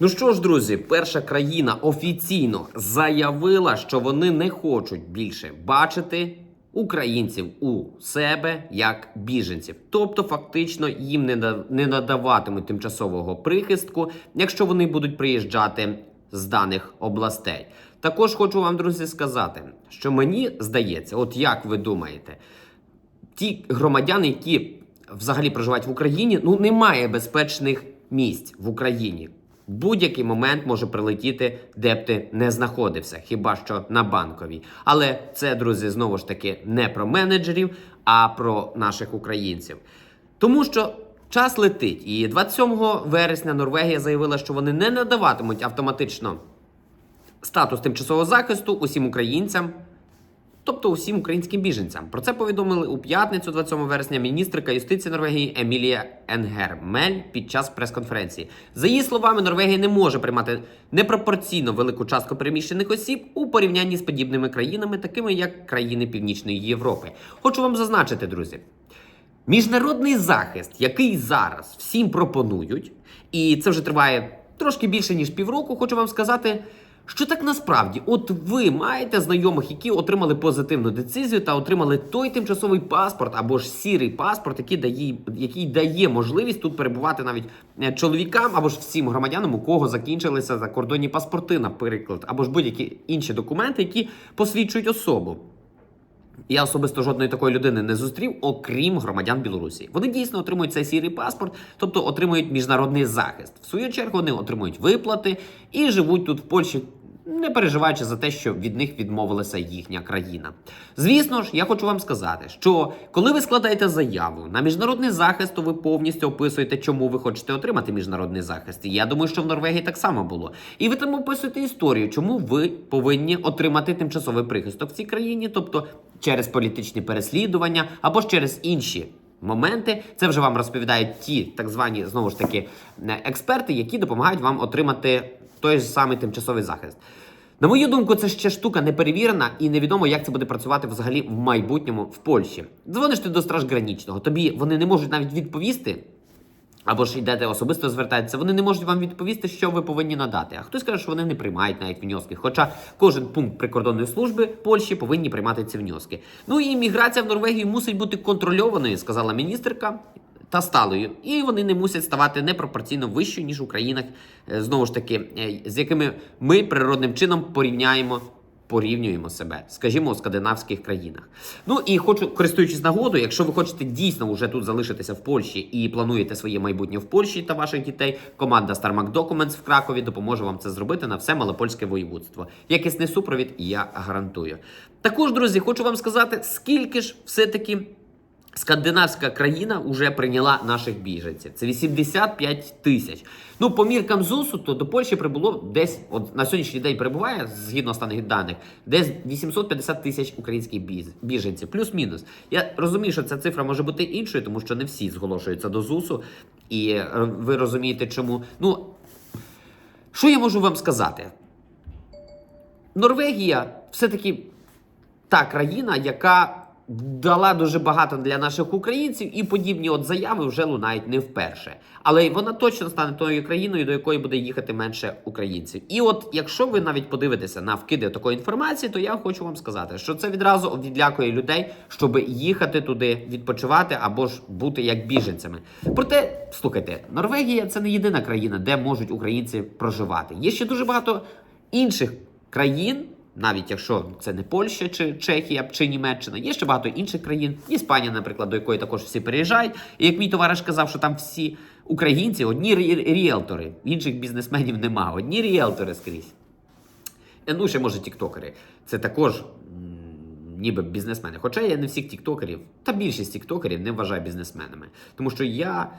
Ну що ж, друзі, перша країна офіційно заявила, що вони не хочуть більше бачити українців у себе як біженців. Тобто, фактично, їм не, надаватимуть тимчасового прихистку, якщо вони будуть приїжджати з даних областей. Також хочу вам, друзі, сказати, що мені здається, от як ви думаєте, ті громадяни, які взагалі проживають в Україні, ну немає безпечних місць в Україні. Будь-який момент може прилетіти, де б ти не знаходився, хіба що на банковій. Але це, друзі, знову ж таки не про менеджерів, а про наших українців. Тому що час летить, і 27 вересня Норвегія заявила, що вони не надаватимуть автоматично статус тимчасового захисту усім українцям, тобто усім українським біженцям. Про це повідомили у п'ятницю, 27 вересня, міністрика юстиції Норвегії Емілія Енгермель під час прес-конференції. За її словами, Норвегія не може приймати непропорційно велику частку переміщених осіб у порівнянні з подібними країнами, такими як країни Північної Європи. Хочу вам зазначити, друзі. Міжнародний захист, який зараз всім пропонують, і це вже триває трошки більше ніж півроку, хочу вам сказати, що так насправді, от ви маєте знайомих, які отримали позитивну децизію та отримали той тимчасовий паспорт або ж сірий паспорт, який дає, який дає можливість тут перебувати навіть е, чоловікам або ж всім громадянам, у кого закінчилися закордонні паспорти, наприклад, або ж будь-які інші документи, які посвідчують особу. Я особисто жодної такої людини не зустрів, окрім громадян Білорусі. Вони дійсно отримують цей сірий паспорт, тобто отримують міжнародний захист. В свою чергу вони отримують виплати і живуть тут в Польщі, не переживаючи за те, що від них відмовилася їхня країна. Звісно ж, я хочу вам сказати, що коли ви складаєте заяву на міжнародний захист, то ви повністю описуєте, чому ви хочете отримати міжнародний захист. І я думаю, що в Норвегії так само було. І ви там описуєте історію, чому ви повинні отримати тимчасовий прихисток в цій країні, тобто через політичні переслідування або ж через інші. Моменти це вже вам розповідають ті так звані знову ж таки е, експерти, які допомагають вам отримати той ж самий тимчасовий захист. На мою думку, це ще штука неперевірена і невідомо, як це буде працювати взагалі в майбутньому в Польщі. Дзвониш ти до стражгранічного, тобі вони не можуть навіть відповісти. Або ж йдете особисто звертаєтеся, вони не можуть вам відповісти, що ви повинні надати. А хтось каже, що вони не приймають навіть внески. Хоча кожен пункт прикордонної служби Польщі повинні приймати ці внески. Ну і міграція в Норвегію мусить бути контрольованою, сказала міністерка. Та сталою, і вони не мусять ставати непропорційно вищою, ніж у країнах, е, знову ж таки, е, з якими ми природним чином порівняємо порівнюємо себе, скажімо, у скандинавських країнах. Ну і хочу, користуючись нагодою, якщо ви хочете дійсно вже тут залишитися в Польщі і плануєте своє майбутнє в Польщі та ваших дітей, команда StarMac Documents в Кракові допоможе вам це зробити на все малопольське воєводство. Якісний супровід я гарантую. Також, друзі, хочу вам сказати, скільки ж все-таки. Скандинавська країна вже прийняла наших біженців. Це 85 тисяч. Ну, по міркам ЗУСу, то до Польщі прибуло десь, от на сьогоднішній день прибуває, згідно останніх даних, десь 850 тисяч українських біженців, плюс-мінус. Я розумію, що ця цифра може бути іншою, тому що не всі зголошуються до ЗУСу. І е, ви розумієте, чому. Ну, що я можу вам сказати? Норвегія все-таки та країна, яка дала дуже багато для наших українців, і подібні от заяви вже лунають не вперше. Але вона точно стане тою країною, до якої буде їхати менше українців. І от якщо ви навіть подивитеся на вкиди такої інформації, то я хочу вам сказати, що це відразу відлякує людей, щоб їхати туди відпочивати або ж бути як біженцями. Проте, слухайте, Норвегія це не єдина країна, де можуть українці проживати. Є ще дуже багато інших країн. Навіть якщо це не Польща чи Чехія чи Німеччина, є ще багато інших країн. Іспанія, наприклад, до якої також всі переїжджають. І як мій товариш казав, що там всі українці, одні рі- ріелтори, інших бізнесменів нема, одні ріелтори скрізь. Е, Ну, ще може тіктокери. Це також ніби бізнесмени. Хоча я не всіх тіктокерів, та більшість тіктокерів не вважаю бізнесменами. Тому що я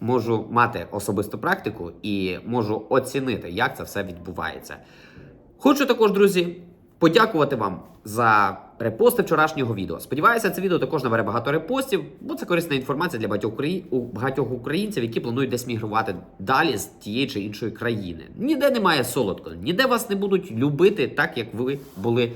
можу мати особисту практику і можу оцінити, як це все відбувається. Хочу також, друзі, подякувати вам за репости вчорашнього відео. Сподіваюся, це відео також набере багато репостів, бо це корисна інформація для багатьох, багатьох українців, які планують десь мігрувати далі з тієї чи іншої країни. Ніде немає солодко, ніде вас не будуть любити так, як ви були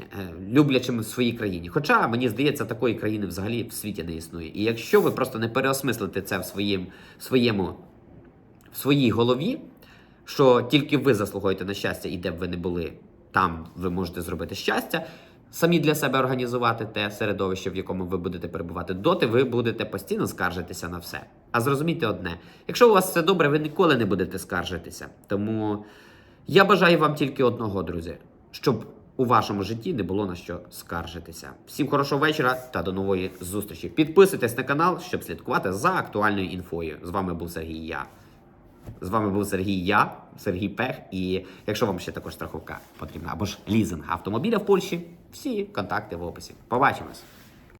е, люблячими в своїй країні. Хоча мені здається, такої країни взагалі в світі не існує. І якщо ви просто не переосмислите це в своїм, своєму в своїй голові, що тільки ви заслуговуєте на щастя, і де б ви не були, там ви можете зробити щастя. Самі для себе організувати те середовище, в якому ви будете перебувати, доти ви будете постійно скаржитися на все. А зрозумійте одне: якщо у вас все добре, ви ніколи не будете скаржитися. Тому я бажаю вам тільки одного, друзі, щоб у вашому житті не було на що скаржитися. Всім хорошого вечора та до нової зустрічі. Підписуйтесь на канал, щоб слідкувати за актуальною інфою. З вами був Сергій Я. З вами був Сергій Я, Сергій Пех. І якщо вам ще також страховка потрібна, або ж лізинг автомобіля в Польщі, всі контакти в описі. Побачимось!